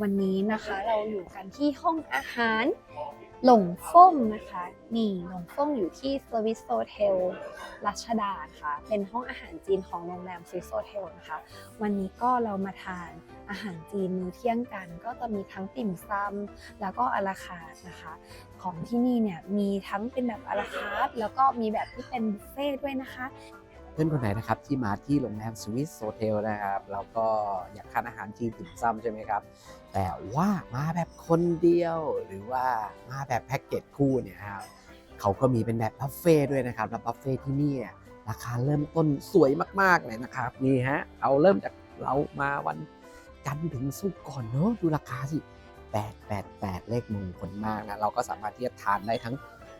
วันนี้นะคะ เราอยู่กันที่ห้องอาหารหลงฟ่งนะคะ นี่หลงฟ่งอยู่ที่ Service Hotel รัชดาค่ะ เป็นห้องอาหารจีนของโรงแรม Swiss Hotel นะคะ วันนี้ก็เรามาทานอาหารจีนมื้อเที่ยงกัน ก็จะมีทั้งติ่มซำแล้วก็อาราคาร์นะคะ ของที่นี่เนี่ยมีทั้งเป็นแบบอาราคาร์แล้วก็มีแบบที่เป็นบุฟเฟ่ต์ด้วยนะคะ เพื่อนคนไหนนะครับที่มาที่โรงแรมสวิสโซเทลนะครับแล้วก็อยากทานอาหารจีนติ่มซำใช่ไหมครับ แต่ว่ามาแบบคนเดียว หรือว่ามาแบบแพ็กเกจคู่เนี่ยครับเขาก็มีเป็นแบบบัฟเฟ่ด้วยนะครับแล้วบัฟเฟ่ที่นี่ราคาเริ่มต้นสวยมากๆเลยนะครับนี่ฮะเอาเริ่มจากเรามาวันจันทร์ถึงศุกร์ก่อนเนอะดูราคาสิ888 เลขมงคลมากนะเราก็สามารถที่จะทานได้ทั้ง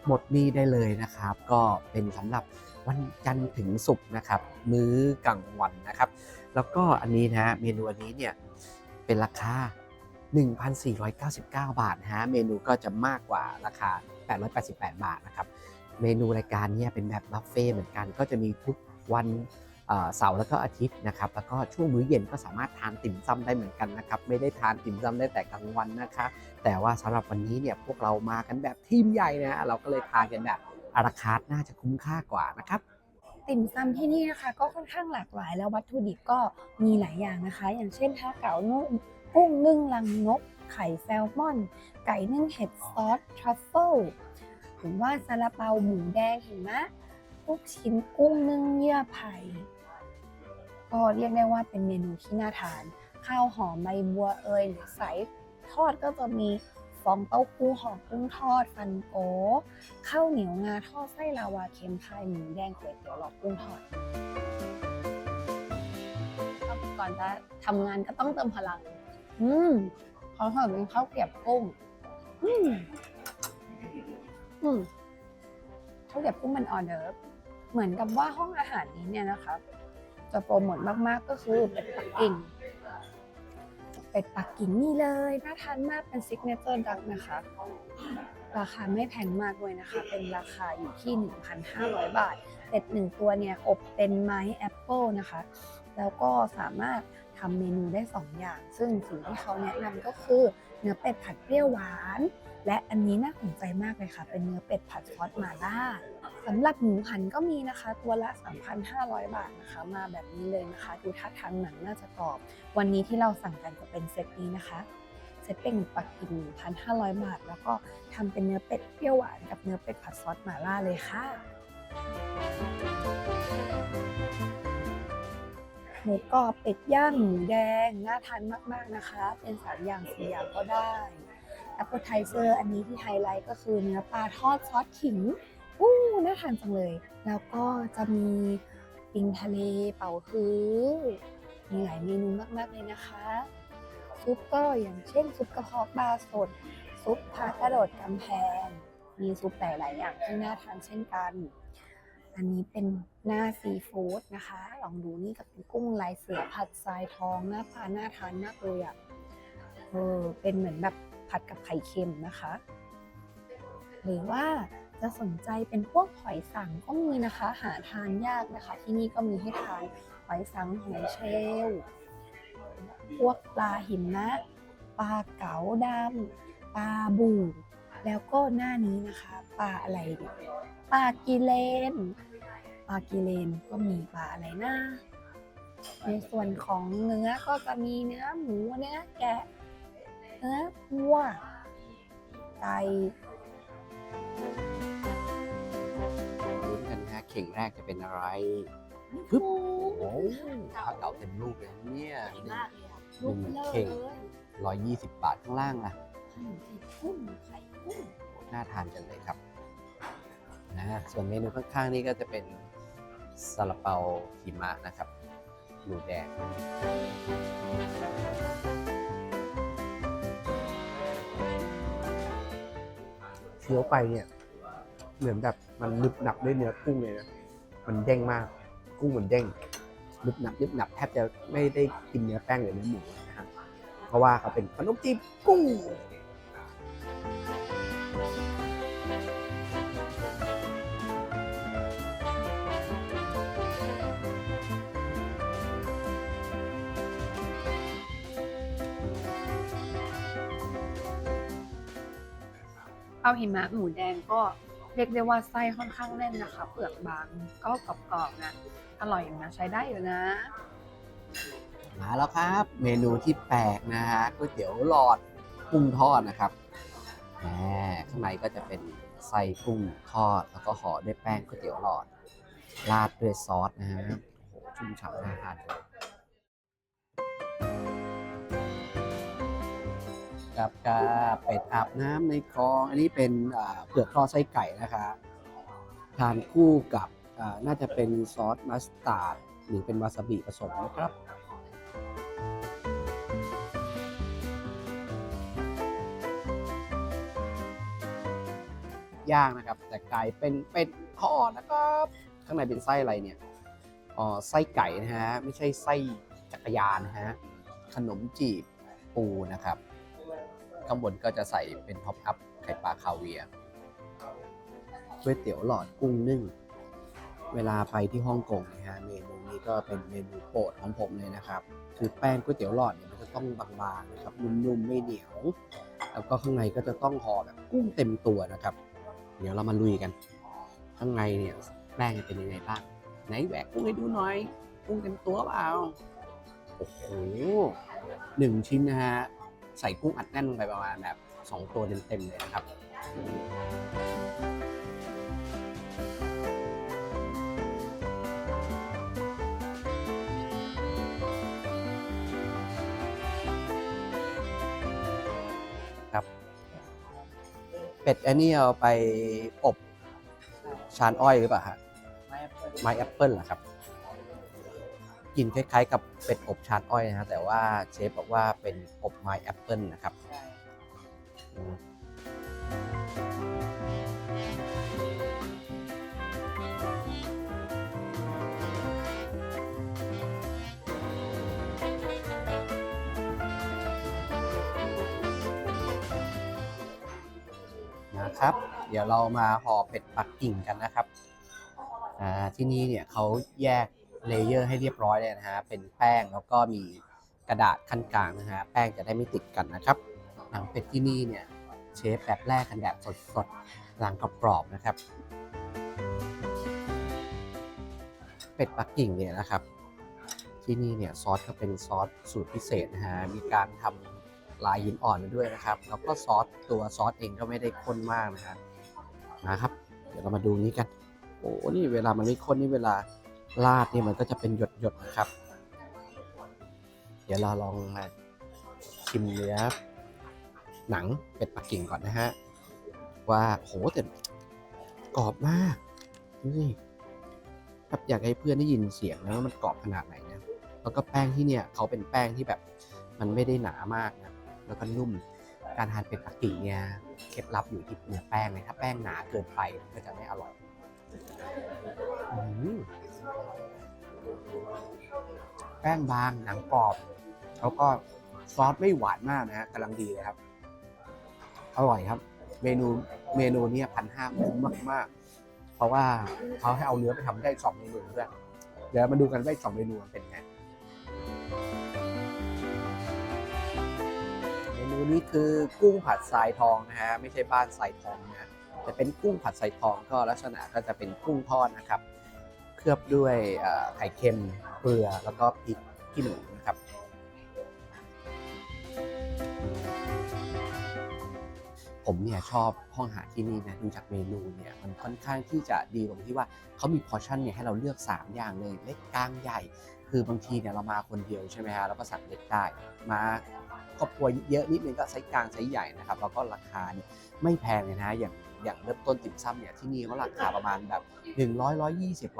หมดนี้ได้เลยนะครับ ก็เป็นสำหรับวันจันทร์ถึงศุกร์นะครับ มื้อกลางวันนะครับ แล้วก็อันนี้นะเมนูอันนี้เนี่ยเป็นราคา 1,499 บาทฮะเมนูก็จะมากกว่าราคา 888 บาทนะครับเมนูรายการนี้เป็นแบบบุฟเฟ่เหมือนกัน ก็จะมีทุกวันเสาร์แล้วก็อาทิตย์นะครับ แล้วก็ช่วงมื้อเย็นก็สามารถทานติ่มซำได้เหมือนกันนะครับ ไม่ได้ทานติ่มซำได้แต่กลางวันนะคะ แต่ว่าสำหรับวันนี้เนี่ยพวกเรามากันแบบทีมใหญ่นะเราก็เลยทานกันแบบอาราคาร์ทน่าจะคุ้มค่ากว่านะครับติ่มซำที่นี่นะคะ ก็ค่อนข้างหลากหลาย แล้ววัตถุดิบก็มีหลายอย่างนะคะ อย่างเช่นท่าเก๋านุ่มกุ้งนึ่งลังนก ไข่แซลมอน ไก่นึ่งเห็ดซอสทรัฟเฟิลหรือว่าซาลาเปาหมูแดงเห็นไหมลูกชิ้นกุ้งนึ่งเยื่อไผ่ก็เรียกได้ว่าเป็นเมนูที่น่าทาน ข้าวหอมใบบัวเอยหรือใส อดก็จะมีฟองเต้าหู้ห่อกุ้งทอด ฟันโกข้าวเหนียวงาทอดไส้ลาวาเค็มพายหมูแดงก๋วยเตี๋ยวหลอกกุ้งทอดก่อนจะทำงานก็ต้องเติมพลัง อืมเขาทอดเป็นข้าวเกรียบกุ้ง อืมอืมข้าวเกรียบกุ้งมันออเดิร์ฟเหมือนกับว่าห้องอาหารนี้เนี่ยนะคะ จะโปรโมทมากๆก็คือเป็ดปักกิ่ง เป็ดปักกิ่งนี่เลย น่าทานมากเป็นซิกเนเจอร์ดักนะคะ ราคาไม่แพงมากด้วยนะคะ เป็นราคาอยู่ที่ 1,500 บาท เป็ดหนึ่งตัวเนี่ย อบเป็นไม้แอปเปิลนะคะ แล้วก็สามารถทำเมนูได้ 2 อย่าง ซึ่งสิ่งที่เขาแนะนำก็คือ เนื้อเป็ดผัดเปรี้ยวหวาน และอันนี้น่าสนใจมากเลยค่ะ เป็นเนื้อเป็ดผัดซอสหม่าล่า สำหรับหมูหันก็มีนะคะ ตัวละ 3,500 บาทนะคะ มาแบบนี้เลยนะคะ ดูท่าทางหนังน่าจะกรอบ วันนี้ที่เราสั่งกันจะเป็นเซตนี้นะคะเซตเป็นปักกิ่ง1,500 บาท แล้วก็ทำเป็นเนื้อเป็ดเปรี้ยวหวานกับเนื้อเป็ดผัดซอสหม่าล่าเลยค่ะหมูกรอบเป็ดย่างหมูแดงน่าทานมากๆนะคะ เป็นสามอย่างสี่อย่างก็ได้ a p p e t i z e r อันนี้ที่ไฮไลท์ก็คือเนื้อปลาทอดซอสขิง อู้น่าทานจังเลย แล้วก็จะมีปิงทะเลเป่าฮื้อมีหลายเมนูมากๆเลยนะคะ ซุปก็อย่างเช่น ซุปกระเพาะปลาสด ซุปผักกระโดดกำแพง มีซุปหลายๆอย่างที่น่าทานเช่นกัน อันนี้เป็นหน้าซีฟู้ดนะคะ ลองดูนี่กับเป็นกุ้งลายเสือผัดทรายทองหน้าตาน่าทานมากเลยอะเออเป็นเหมือนแบบผัดกับไข่เค็มนะคะ หรือว่า จะสนใจเป็นพวกหอยสังก็มีนะคะ หาทานยากนะคะ ที่นี่ก็มีให้ทานหอยสังหอยเชลลพวกปลาหิมะปลาเก๋าดำปลาบู่แล้วก็หน้านี้นะคะปลาอะไรปลากีเลนปลากีเลนก็มีปลาอะไรนะในส่วนของเนื้อก็จะมีเนื้อหมูเนื้อแกะเนื้อวัวไก่ ข่งแรกจะเป็นอะไรปึ๊บโอ้ข้าวเก่าเต็มลูกเลยเนี่ยใหญ่มากเลยอะหนึ่งลูกเบลอเข่งเลยร้อยยี่สิบบาทข้างล่างล่ะขนมไข่กุ้งไข่กุ้งโอ้น่าทานจังเลยครับนะส่วนเมนูข้างๆนี่ก็จะเป็นซาลาเปาหิมะนะครับหมูแดงเคี้ยวไปเนี่ย เหมือนแบบมันนึบหนับด้วยเนื้อกุ้งเลยนะมันเด้งมาก กุ้งเหมือนเด้งนึบหนับนึบหนับแทบจะไม่ได้กินเนื้อแป้งหรือเนื้อหมูนะครับเพราะว่าเขาเป็นขนมจีบกุ้งข้าวหิมะหมูแดงก็ เรียกได้ว่าไส้ค่อนข้างแน่นนะคะ เปลือกบางก็กรอบๆนะ อร่อยอยู่นะใช้ได้อยู่นะ มาแล้วครับ เมนูที่แปลกนะฮะก๋วยเตี๋ยวหลอดกุ้งทอดนะครับแหมข้างในก็จะเป็นไส้กุ้งทอด แล้วก็ห่อด้วยแป้งก๋วยเตี๋ยวหลอด ราดด้วยซอสนะฮะโอ้โหชุ่มฉ่ำน่าทานเลย กับกาเป็ดอาบน้ำในคลอง อันนี้เป็นเปลือกทอดไส้ไก่นะคะ ทานคู่กับน่าจะเป็นซอสมัสตาร์ดหรือเป็นวาซาบิผสมนะครับย่างนะครับ แต่ไกลายเป็นเป็ดทอดนะครับ ข้างในเป็นไส้อะไรเนี่ยอ๋อไส้ไก่นะฮะ ไม่ใช่ไส้จักรยานนะฮะ ขนมจีบปูนะครับ ข้างบนก็จะใส่เป็นท็อปอัพไข่ปลาคาเวียร์ก๋วยเตี๋ยวหลอดกุ้งนึ่ง เวลาไปที่ฮ่องกงนะฮะเมนูนี้ก็เป็นเมนูโปรดของผมเลยนะครับ คือแป้งก๋วยเตี๋ยวหลอดเนี่ยมันจะต้องบางๆนะครับนุ่มๆไม่เหนียว แล้วก็ข้างในก็จะต้องห่อแบบกุ้งเต็มตัวนะครับ เดี๋ยวเรามาลุยกัน ข้างในเนี่ยแป้งเป็นยังไงบ้างไหนแหวกกุ้งให้ดูหน่อยกุ้งเต็มตัวเปล่าโอ้โหหนึ่งชิ้นนะฮะ ใส่กุ้งอัดแน่นลงไปประมาณแบบสองตัวเต็มๆเลยนะครับครับ เป็ดอันนี้เอาไปอบชานอ้อยหรือเปล่าฮะไม้แอปเปิลเหรอครับ กลินคล้ายๆ กับเป็ดอบชานอ้อยนะฮะแต่ว่าเชฟบอกว่าเป็นอบไม้แอปเปิลนะครับนะครับ เดี๋ยวเรามาห่อเป็ดปักกิ่งกันนะครับที่นี่เนี่ยเขาแยก เลเยอร์ให้เรียบร้อยเลยนะฮะเป็นแป้งแล้วก็มีกระดาษขั้นกลางนะฮะแป้งจะได้ไม่ติดกันนะครับหนังเป็ดที่นี่เนี่ยเชฟแบบแรกกันแบบสดๆหลังกรอบๆนะครับ เป็ดปักกิ่งเนี่ยนะครับ ที่นี่เนี่ยซอสก็เป็นซอสสูตรพิเศษนะฮะมีการทำลายหินอ่อนมาด้วยนะครับแล้วก็ซอสตัวซอสเองก็ไม่ได้ข้นมากนะฮะนะครับ เดี๋ยวเรามาดูนี้กัน โอ้นี่เวลามันไม่ข้นนี่เวลา ราดนี่มันก็จะเป็นหยดหยดๆนะครับ เดี๋ยวเราลองมาชิมเนื้อหนังเป็ดปักกิ่งก่อนนะฮะ ว่าโหแต่กรอบมากดูสิครับอยากให้เพื่อนได้ยินเสียงนะว่ามันกรอบขนาดไหนนะแล้วก็แป้งที่เนี่ยเขาเป็นแป้งที่แบบมันไม่ได้หนามากนะแล้วก็นุ่มการทานเป็ดปักกิ่งเนี่ยเคล็ดลับอยู่ที่เนื้อแป้งเลยถ้าแป้งหนาเกินไปมันก็จะไม่อร่อยอ แป้งบางหนังกรอบ แล้วก็ซอสไม่หวานมากนะฮะกำลังดีเลยครับ อร่อยครับ เมนูเมนูนี้พันห้าคุ้มมากๆ เพราะว่าเขาให้เอาเนื้อไปทำได้สองเมนูด้วยเดี๋ยวมาดูกันว่าสองเมนูมันเป็นไงเมนูนี้คือกุ้งผัดทรายทองนะฮะไม่ใช่บ้านทรายทองนะฮะแต่เป็นกุ้งผัดทรายทองก็ลักษณะก็จะเป็นกุ้งทอดนะครับ ลือบด้วยไข่เค็มเกลือแล้วก็พริกขี้หนูนะครับผมเนี่ยชอบห้องอาหารที่นี่นะดูจากเมนูเนี่ยมันค่อนข้างที่จะดีตรงที่ว่าเขามีพอร์ชั่นเนี่ยให้เราเลือก 3 อย่างเลยเล็กกลางใหญ่ คือบางทีเนี่ยเรามาคนเดียวใช่ไหมฮะเราก็สั่งเล็กได้มา ครอบครัวเยอะนิดนึงก็ไซส์กลางไซส์ใหญ่นะครับแล้วก็ราคาเนี่ยไม่แพงเลยนะอย่างอย่างเริ่มต้นติ่มซำเนี่ยที่นี่ก็ราคาประมาณแบบ 100 120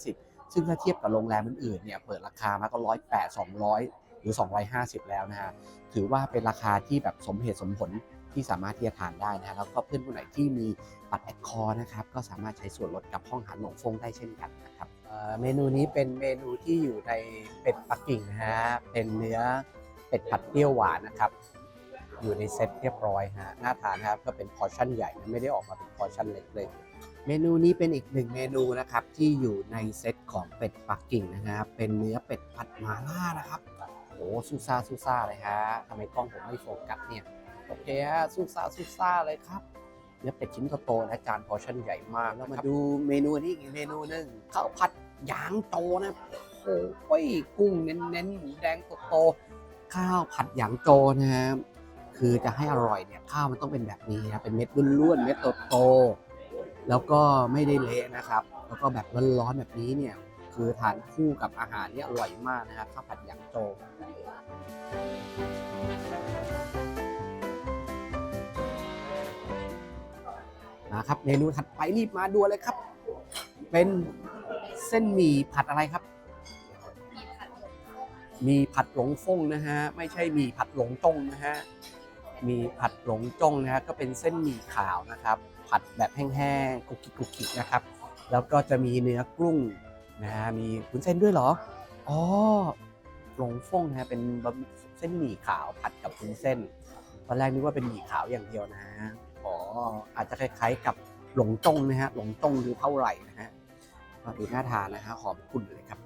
150 ซึ่งถ้าเทียบกับโรงแรมอื่นๆเนี่ยเปิดราคามาก็108 200 หรือ 250 แล้วนะฮะถือว่าเป็นราคาที่แบบสมเหตุสมผลที่สามารถที่จะทานได้นะฮะแล้วก็เพื่อนผู้ไหนที่มีบัตรแอดคอร์นะครับก็สามารถใช้ส่วนลดกับห้องอาหารหลงฟงได้เช่นกันนะครับเมนูนี้เป็นเมนูที่อยู่ในเป็ดปักกิ่งนะฮะเป็นเนื้อ เป็ดผัดเปรี้ยวหวานนะครับ อยู่ในเซตเรียบร้อยฮะน่าทานนะครับก็เป็นพอร์ชั่นใหญ่นะไม่ได้ออกมาเป็นพอร์ชั่นเล็กเลย เมนูนี้เป็นอีกหนึ่งเมนูนะครับ ที่อยู่ในเซตของเป็ดปักกิ่งนะครับ เป็นเนื้อเป็ดผัดมาล่านะครับโอ้ซูซ่าซูซ่าเลยฮะทำไมกล้องผมไม่โฟกัสเนี่ยโอเคฮะซูซ่าซูซ่าเลยครับเนื้อเป็ดชิ้นโตๆและจานพอร์ชั่นใหญ่มากเรามาดูเมนูนี้อีกเมนูหนึ่งข้าวผัดยางโตนะโอ้ยกุ้งเน้นๆหมูแดงโตๆ ข้าวผัดหยางโตนะครับคือจะให้อร่อยเนี่ยข้าวมันต้องเป็นแบบนี้นะเป็นเม็ดล้วนๆเม็ดโตๆแล้วก็ไม่ได้เละนะครับ แล้วก็แบบร้อนๆแบบนี้เนี่ยคือทานคู่กับอาหารเนี่ยอร่อยมากนะครับข้าวผัดหยางโจนะครับเมนูถัดไปรีบมาด่วนเลยครับ เป็นเส้นหมี่ผัดอะไรครับ มีผัดหลงฟงนะฮะไม่ใช่มีผัดหลงจงนะฮะมีผัดหลงจงนะฮะก็เป็นเส้นหมี่ขาวนะครับ ผัดแบบแห้งๆกุกกิกกุกกิกนะครับ แล้วก็จะมีเนื้อกุ้งนะฮะมีวุ้นเส้นด้วยเหรออ๋อหลงฟงนะฮะเป็นเส้นหมี่ขาวผัดกับวุ้นเส้น ตอนแรกนึกว่าเป็นหมี่ขาวอย่างเดียวนะฮะอ๋ออาจจะคล้ายๆกับหลงจงนะฮะหลงจงดูเท่าไหร่นะฮะดูน่าทานนะฮะหอมกุ่นเลยครับ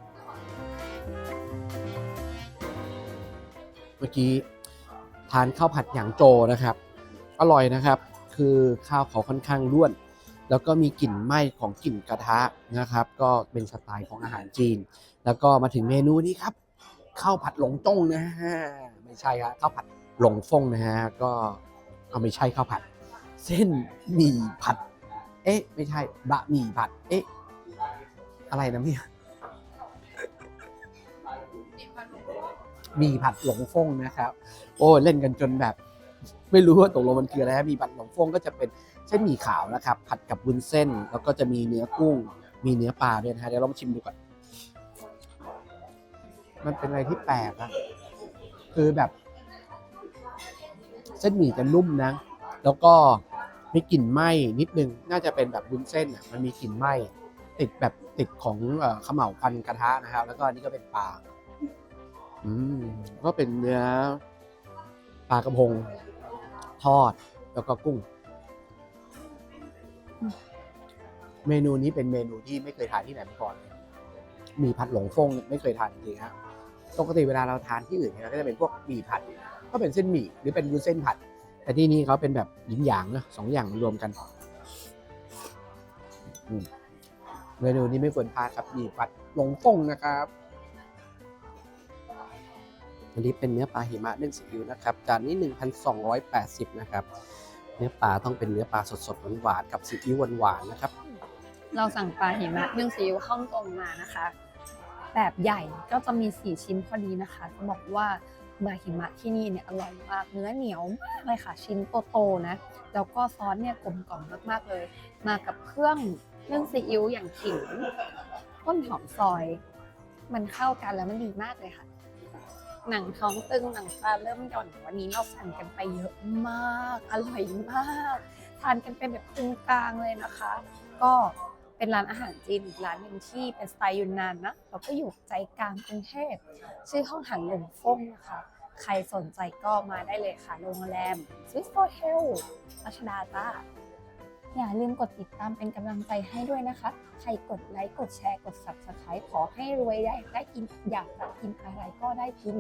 เมื่อกี้ทานข้าวผัดหยางโจนะครับ อร่อยนะครับ คือข้าวเขาค่อนข้างร่วน แล้วก็มีกลิ่นไหม้ของกลิ่นกระทะนะครับ ก็เป็นสไตล์ของอาหารจีน แล้วก็มาถึงเมนูนี้ครับข้าวผัดหลงจ้งนะฮะไม่ใช่ครับข้าวผัดหลงฟงนะฮะก็เอาไม่ใช่ข้าวผัด เส้นหมี่ผัด เอ๊ะ ไม่ใช่บะหมี่ผัด เอ๊ะ อะไรนะพี่ มีผัดหลงฟงนะครับ โอ้เล่นกันจนแบบ ไม่รู้ว่าตกลงมันคืออะไรฮะมีผัดหลงฟงก็จะเป็นเส้นหมี่ขาวนะครับ ผัดกับวุ้นเส้น แล้วก็จะมีเนื้อกุ้ง มีเนื้อปลาด้วยนะฮะเดี๋ยวลองชิมดูก่อนมันเป็นอะไรที่แปลกอะคือแบบ เส้นหมี่จะนุ่มนะ แล้วก็มีกลิ่นไหม้นิดนึง น่าจะเป็นแบบวุ้นเส้นอะมันมีกลิ่นไหม้ติดแบบติดของเขม่าวควันกระทะนะครับ แล้วก็อันนี้ก็เป็นปลา อืมก็เป็นเนื้อปลากระพง ทอดแล้วก็กุ้ง เมนูนี้เป็นเมนูที่ไม่เคยทานที่ไหนมาก่อนเลยมีผัดหลงฟงไม่เคยทานจริงๆฮะปกติเวลาเราทานที่อื่นเนี่ยเราก็จะเป็นพวกหมี่ผัด ก็เป็นเส้นหมี่หรือเป็นวุ้นเส้นผัด แต่ที่นี่เขาเป็นแบบหยินหยางนะสองอย่างรวมกันเมนูนี้ไม่ควรพลาดครับหมี่ผัดหลงฟงนะครับ อันนี้เป็นเนื้อปลาหิมะนึ่งซีอิ๊วนะครับ จานนี้ 1,280 นะครับ เนื้อปลาต้องเป็นเนื้อปลาสดๆหวานๆกับซีอิ๊วหวานๆนะครับ เราสั่งปลาหิมะนึ่งซีอิ๊วฮ่องกงมานะคะ แบบใหญ่ก็จะมี 4 ชิ้นพอดีนะคะจะบอกว่าปลาหิมะที่นี่เนี่ยอร่อยมาก เนื้อเหนียวมากเลยค่ะ ชิ้นโตๆนะ แล้วก็ซอสเนี่ยกลมกล่อมมากๆเลย มากับเครื่องนึ่งซีอิ๊วอย่างขิงต้นหอมซอย มันเข้ากันแล้วมันดีมากเลยค่ะ หนังท้องตึงหนังปลาเริ่มหย่อนวันนี้เราสั่งกันไปเยอะมาก อร่อยมาก ทานกันเป็นแบบกึ่งกลางเลยนะคะ ก็เป็นร้านอาหารจีนอีกร้านหนึ่งที่เป็นสไตล์ยุนนานนะแล้วก็อยู่ใจกลางกรุงเทพชื่อห้องหันหลงฟงนะคะ ใครสนใจก็มาได้เลยค่ะโรงแรม Swiss Hotel รัชดาจ้า อย่าลืมกดติดตามเป็นกำลังใจให้ด้วยนะคะ ใครกดไลค์ กดแชร์ กด Subscribe ขอให้รวยได้ได้กินอยากจะกินอะไรก็ได้กิน